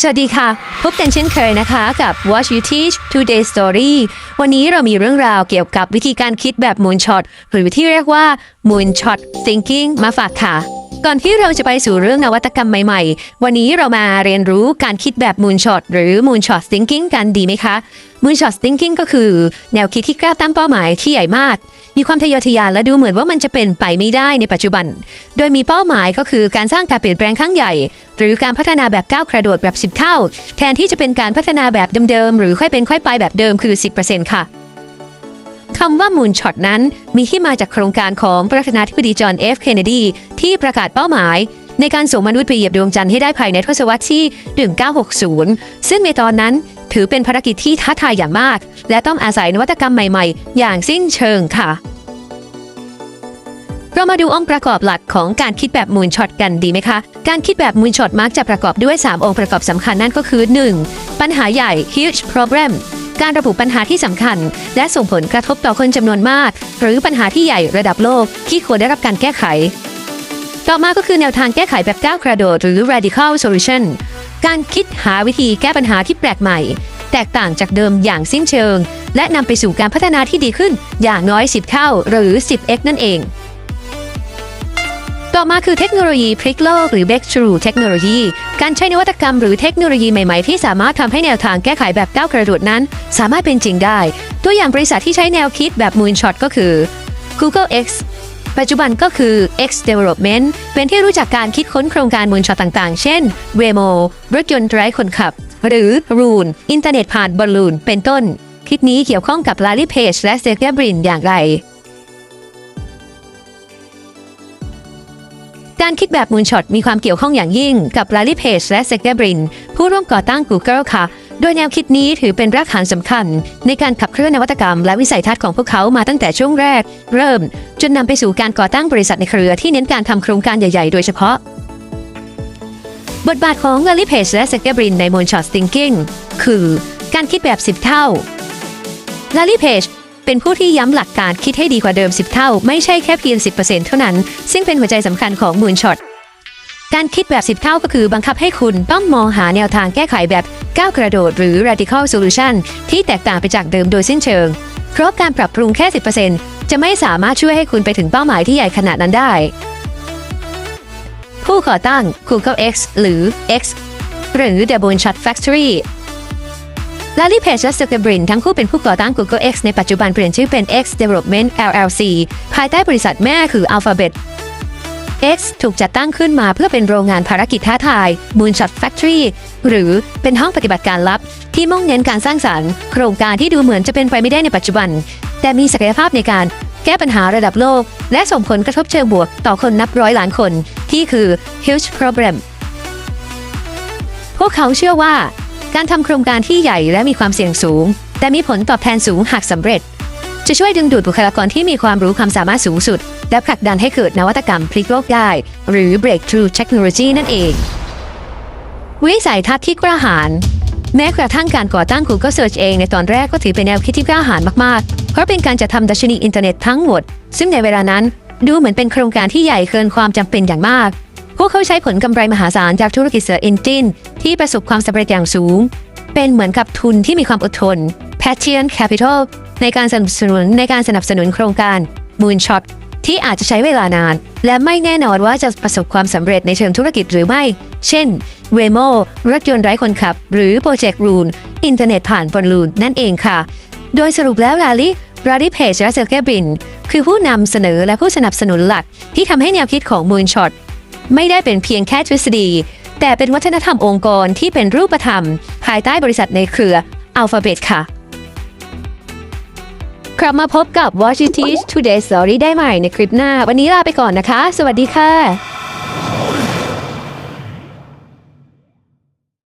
สวัสดีค่ะ พบกันเช่นเคยนะคะกับ Watch You Teach Today Story วันนี้เรามีเรื่องราวเกี่ยวกับวิธีการคิดแบบ Moonshot หรือที่เรียกว่า Moonshot Thinking มาฝากค่ะ ก่อนที่เราจะไปสู่เรื่องนวัตกรรมใหม่ๆ วันนี้เรามาเรียนรู้การคิดแบบ Moonshot หรือ Moonshot Thinking กันดีไหมคะ Moonshot Thinking ก็คือ แนวคิดที่กล้าตั้งเป้าหมายที่ใหญ่มาก มีความทะเยอทะยานและดูเหมือนว่ามันจะเป็นไปไม่ได้ในปัจจุบัน โดยมีเป้าหมายก็คือการสร้างการเปลี่ยนแปลงครั้งใหญ่ หรือการพัฒนาแบบก้าวกระโดดแบบ 10 เท่า แทนที่จะเป็นการพัฒนาแบบเดิมๆหรือค่อยเป็นค่อยไปแบบเดิมคือ 10%ค่ะ คำว่า Moonshot นั้นมีที่มาจากโครงการของประธานาธิบดีจอห์นเอฟเคนเนดีที่ประกาศเป้าหมาย ในการส่งมนุษย์ไปเหยียบดวงจันทร์ให้ได้ภายในทศวรรษที่ 1960 ซึ่งในตอนนั้นถือเป็นภารกิจที่ท้าทายอย่างมาก และต้องอาศัยนวัตกรรมใหม่ๆ อย่างสิ้นเชิงค่ะเรามาดูองค์ประกอบหลักของการคิดแบบมูนช็อตกันดีไหมคะ การคิดแบบมูนช็อตมักจะประกอบด้วย 3 องค์ประกอบสำคัญนั่นก็คือ 1. ปัญหาใหญ่ huge problem การระบุปัญหาที่สำคัญ และส่งผลกระทบต่อคนจำนวนมาก หรือปัญหาที่ใหญ่ระดับโลกที่ควรได้รับการแก้ไข ต่อมาก็คือแนวทางแก้ไขแบบก้าวกระโดดหรือ radical solution การคิดหาวิธีแก้ปัญหาที่แปลกใหม่ แตกต่างจากเดิมอย่างสิ้นเชิง และนำไปสู่การพัฒนาที่ดีขึ้นอย่างน้อย 10 เท่าหรือ 10x นั่นเอง ต่อมาคือเทคโนโลยีพลิกโลกหรือ breakthrough เทคโนโลยี การใช้นวัตกรรมหรือเทคโนโลยีใหม่ๆ ที่สามารถทำให้แนวทางแก้ไขแบบก้าวกระโดดนั้น สามารถเป็นจริงได้ ตัวอย่างบริษัทที่ใช้แนวคิดแบบ Moonshot ก็คือ Google X ปัจจุบันก็คือ X Development เป็นที่รู้จักการคิดค้นโครงการ Moonshot ต่างๆ เช่น Waymo รถยนต์ไร้คนขับ หรือ Rune อินเทอร์เน็ตผ่านบอลลูนเป็นต้น คลิปนี้เกี่ยวข้องกับ Larry Page และ Sergey Brin อย่างไร การคิดแบบ Moonshot มีความเกี่ยวข้องอย่างยิ่งกับ Larry Page และ Sergey Brin ผู้ร่วมก่อตั้ง Google ค่ะ โดยแนวคิดนี้ถือเป็นรากฐานสำคัญ ในการขับเคลื่อนนวัตกรรม และวิสัยทัศน์ของพวกเขามาตั้งแต่ช่วงแรก เริ่ม จนนำไปสู่การก่อตั้งบริษัทในเครือที่เน้นการทำโครงการใหญ่ ๆ โดยเฉพาะ บทบาทของ Larry Page และ Sergey Brin ใน Moonshot Thinking คือ การคิดแบบ 10 เท่า Larry Page เเป็นผู้ที่ย้ำหลักการคิดให้ดีกว่าเดิม 10 เท่า ไม่ใช่แค่เพียง 10%เท่านั้น ซึ่งเป็นหัวใจสำคัญของ Moonshot การคิดแบบ 10 เท่าก็คือบังคับให้คุณต้องมองหาแนวทางแก้ไขแบบก้าวกระโดดหรือ radical solution ที่แตกต่างไปจากเดิมโดยสิ้นเชิง เพราะการปรับปรุงแค่ 10%จะไม่สามารถช่วยให้คุณไปถึงเป้าหมายที่ใหญ่ขนาดนั้นได้ ผู้ก่อตั้ง Google X หรือ X หรือ The Moonshot Factory ลารีเพจและสเกบรินทั้งคู่เป็นผู้ก่อตั้ง Google X ในปัจจุบันเปลี่ยนชื่อเป็น X Development LLC ภายใต้บริษัทแม่คือ Alphabet X ถูกจัดตั้งขึ้นมาเพื่อเป็นโรงงานภารกิจท้าทาย Moonshot Factory หรือเป็นห้องปฏิบัติการลับ ที่มุ่งเน้นการสร้างสรรค์ โครงการที่ดูเหมือนจะเป็นไปไม่ได้ในปัจจุบัน แต่มีศักยภาพในการแก้ปัญหาระดับโลก และส่งผลกระทบเชิงบวกต่อคนนับร้อยล้านคน ที่คือ huge problem พวกเขาเชื่อว่า การทำโครงการที่ใหญ่และมีความเสี่ยงสูง แต่มีผลตอบแทนสูงหากสำเร็จ จะช่วยดึงดูดบุคลากรที่มีความรู้ความสามารถสูงสุด และผลักดันให้เกิดนวัตกรรมพลิกโลกได้ หรือ breakthrough technology นั่นเอง วิสัยทัศน์ที่กล้าหาญแม้กระทั่งการก่อตั้ง Google Search เองในตอนแรกก็ถือเป็นแนวคิดที่กล้าหาญมากๆ เพราะเป็นการจัดทำดัชนีอินเทอร์เน็ตทั้งหมด ซึ่งในเวลานั้น ดูเหมือนเป็นโครงการที่ใหญ่เกินความจำเป็นอย่างมาก พวกเขาใช้ผลกำไรมหาศาลจากธุรกิจเสืออินจินที่ประสบความสำเร็จอย่างสูง เป็นเหมือนกับทุนที่มีความอดทน Passion Capital ในการสนับสนุนในการสนับสนุนโครงการ Moonshot ที่อาจจะใช้เวลานาน และไม่แน่นอนว่าจะประสบความสำเร็จในเชิงธุรกิจหรือไม่ เช่น Waymo รถยนต์ไร้คนขับ หรือ Project Rune อินเทอร์เน็ตผ่านบอลลูนนั่นเองค่ะ โดยสรุปแล้วลาลิราริเพจและเซอร์เกบิน คือผู้นำเสนอและผู้สนับสนุนหลักที่ทำให้แนวคิดของ Moonshot ไม่ได้เป็นเพียงแค่ทฤษฎี แต่เป็นวัฒนธรรมองค์กรที่เป็นรูปธรรม ภายใต้บริษัทในเครืออัลฟาเบตค่ะ กลับมาพบกับ Watch It Teach Today Story ได้ใหม่ในคลิปหน้า วันนี้ลาไปก่อนนะคะ สวัสดีค่ะ